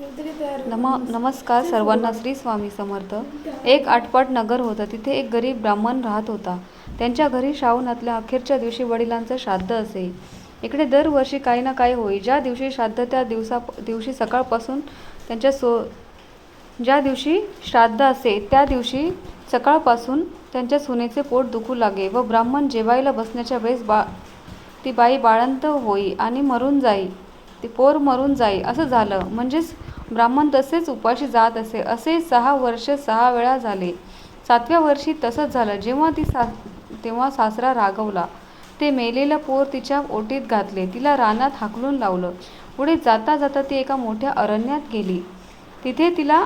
नम नमस्कार सर्वांना श्री स्वामी समर्थ. एक आटपाट नगर होतं. तिथे एक गरीब ब्राह्मण राहत होता. त्यांच्या घरी श्रावणातल्या अखेरच्या दिवशी वडिलांचं श्राद्ध असे. इकडे दरवर्षी काही ना काही होई. ज्या दिवशी श्राद्ध त्या दिवसा दिवशी सकाळपासून त्यांच्या सो ज्या दिवशी श्राद्ध असे त्या दिवशी सकाळपासून त्यांच्या सुनेचे पोट दुखू लागे व ब्राह्मण जेवायला बसण्याच्या वेळेस बा ती बाई बाळंत होई आणि मरून जाई. ती पोर मरून जाई. असं झालं. म्हणजेच ब्राह्मण तसेच उपाशी जात असे असे सहा वर्ष सहा वेळा झाले. सातव्या वर्षी तसंच झालं. जेव्हा ती सा तेव्हा सासरा रागवला. ते मेलेलं पोर तिच्या ओटीत घातले. तिला रानात हाकलून लावलं. पुढे जाता जाता ती एका मोठ्या अरण्यात गेली. तिथे तिला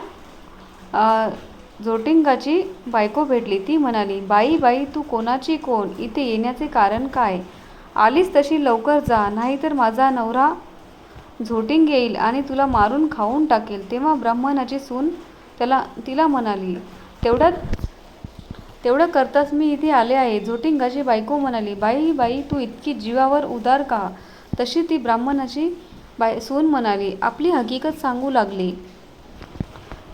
जोटिंगाची बायको भेटली. ती म्हणाली बाई बाई तू कोणाची कोण? इथे येण्याचे कारण काय? आलीस तशी लवकर जा. नाहीतर माझा नवरा झोटिंग येईल आणि तुला मारून खाऊन टाकेल. तेव्हा ब्राह्मणाची सून त्याला तिला म्हणाली तेवढ्यात तेवढं करताच मी इथे आले आहे. झोटिंगाची बायको म्हणाली बाई बाई तू इतकी जीवावर उदार का? तशी ती ब्राह्मणाची बाय सून म्हणाली आपली हकीकत सांगू लागली.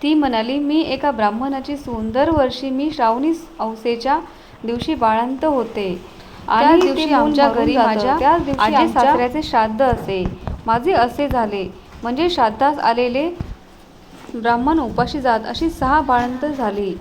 ती म्हणाली मी एका ब्राह्मणाची सून दरवर्षी मी श्रावणी अवसेच्या दिवशी बाळंत होते. आणि दिवशी आमच्या घरी. माझ्या त्याच दिवशी सासऱ्याचे श्राद्ध असे. माझे असे झाले. म्हणजे श्राद्धास आलेले ब्राह्मण उपाशी जात अशी सहा बाळंत झाली.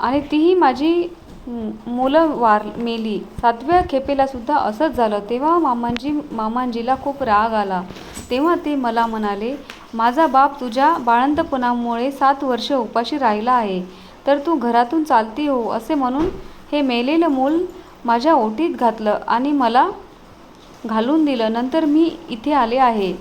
आणि तीही माझी मुलं वार मेली. सातव्या खेपेला सुद्धा असंच झालं. तेव्हा मामांजी मामांजीला खूप राग आला. तेव्हा ते मला म्हणाले माझा बाप तुझ्या बाळंतपणामुळे सात वर्ष उपाशी राहिला आहे. तर तू घरातून चालती हो असे म्हणून हे मेलेलं मूल माझ्या ओटीत घातलं आणि मला घालून दिलं नंतर मी इथे आले आहे.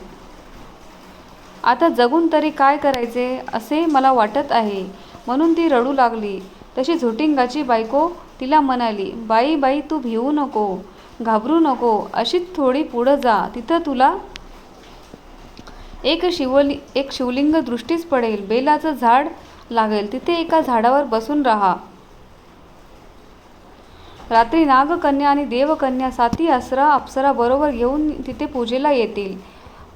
आता जगून तरी काय करायचे असे मला वाटत आहे. म्हणून ती रडू लागली. तशी झोटिंगाची बायको तिला म्हणाली बाई बाई तू भिवू नको घाबरू नको अशीच थोडी पुढं जा तिथं तुला एक शिवली एक शिवलिंग दृष्टीस पडेल. बेलाचं झाड लागेल. तिथे एका झाडावर बसून राहा. रात्री नागकन्या आणि देवकन्या साती असरा अप्सरा बरोबर घेऊन तिथे पूजेला येतील.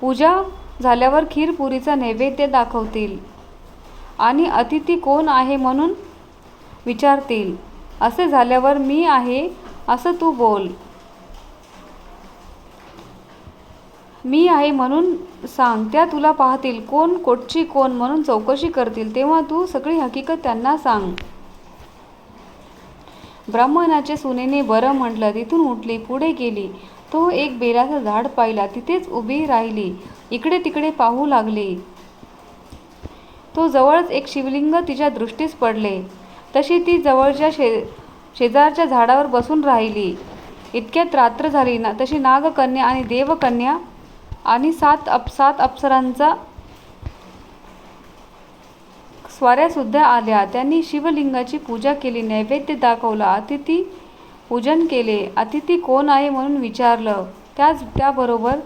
पूजा झाल्यावर खीरपुरीचा नैवेद्य दाखवतील. आणि अतिथी कोण आहे म्हणून विचारतील. असे झाल्यावर मी आहे असं तू बोल. मी आहे म्हणून सांग. त्या तुला पाहतील कोण कोटची कोण म्हणून चौकशी करतील. तेव्हा तू सगळी हकीकत त्यांना सांग. ब्राह्मणाच्या सुनेने बरं म्हटलं तिथून उठली पुढे गेली. तो एक बेलाचं झाड पाहिला तिथेच उभी राहिली. इकडे तिकडे पाहू लागली. तो जवळच एक शिवलिंग तिच्या दृष्टीस पडले. तशी ती जवळच्या शे शेजारच्या झाडावर बसून राहिली. इतक्यात रात्र झाली ना तशी नागकन्या आणि देवकन्या आणि सात अप सात अप्सरांचा स्वाऱ्यासुद्धा आल्या. त्यांनी शिवलिंगाची पूजा केली नैवेद्य दाखवला. अतिथी पूजन केले. अतिथी कोण आहे म्हणून विचारलं. त्याच त्याबरोबर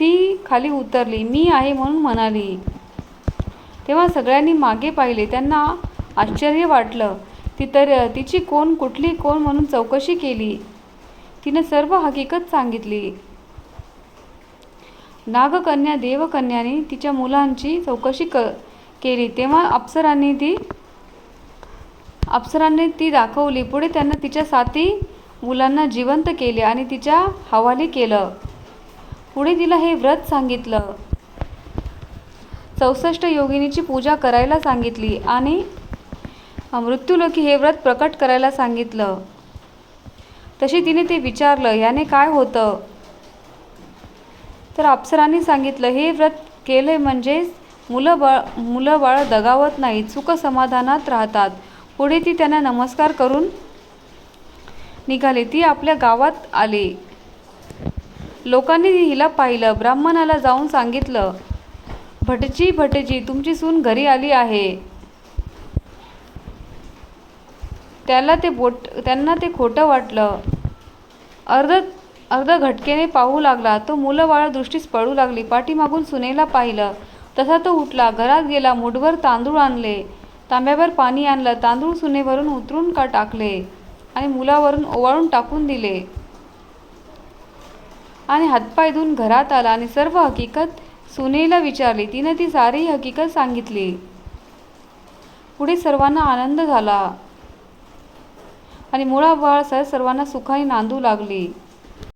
ती खाली उतरली. मी आहे म्हणून म्हणाली. तेव्हा सगळ्यांनी मागे पाहिले. त्यांना आश्चर्य वाटलं. ती तर तिची कोण कुठली कोण म्हणून चौकशी केली? तिनं सर्व हकीकत सांगितली. नागकन्या देवकन्याने तिच्या मुलांची चौकशी क केली. तेव्हा अप्सरांनी ती अप्सरांनी ती दाखवली. पुढे त्यांना तिच्या साथी मुलांना जिवंत केले आणि तिच्या हवाली केलं. पुढे तिला हे व्रत सांगितलं. चौसष्ट योगिनीची पूजा करायला सांगितली आणि मृत्यूलोकी हे व्रत प्रकट करायला सांगितलं. तशी तिने ते विचारलं याने काय होतं? तर अप्सरांनी सांगितलं हे व्रत केले म्हणजेच मुलं बाळ मुलं बाळ दगावत नाहीत सुखसमाधानात राहतात. पुढे ती त्यांना नमस्कार करून निघाली. ती आपल्या गावात आली. लोकांनी हिला पाहिलं. ब्राह्मणाला जाऊन सांगितलं भटजी भटजी तुमची सून घरी आली आहे. त्याला ते बोट त्यांना ते खोटं वाटलं. अर्ध अर्ध घटकेने पाहू लागला. तो मुलं बाळ दृष्टीस पडू लागली. पाठीमागून सुनेला पाहिलं. तसा तो उठला. घरात गेला मुठभर तांदूळ आणले. तांब्यावर पाणी आणलं तांदूळ सुनेवरून उतरून का टाकले? आणि मुलावरून ओवाळून टाकून दिले. आणि हातपाय धुवून घरात आला आणि सर्व हकीकत सुनेला विचारली. तिनं ती सारी हकीकत सांगितली. पुढे सर्वांना आनंद झाला. आणि मुळा बाळ सर सर्वांना सुखाने नांदू लागली.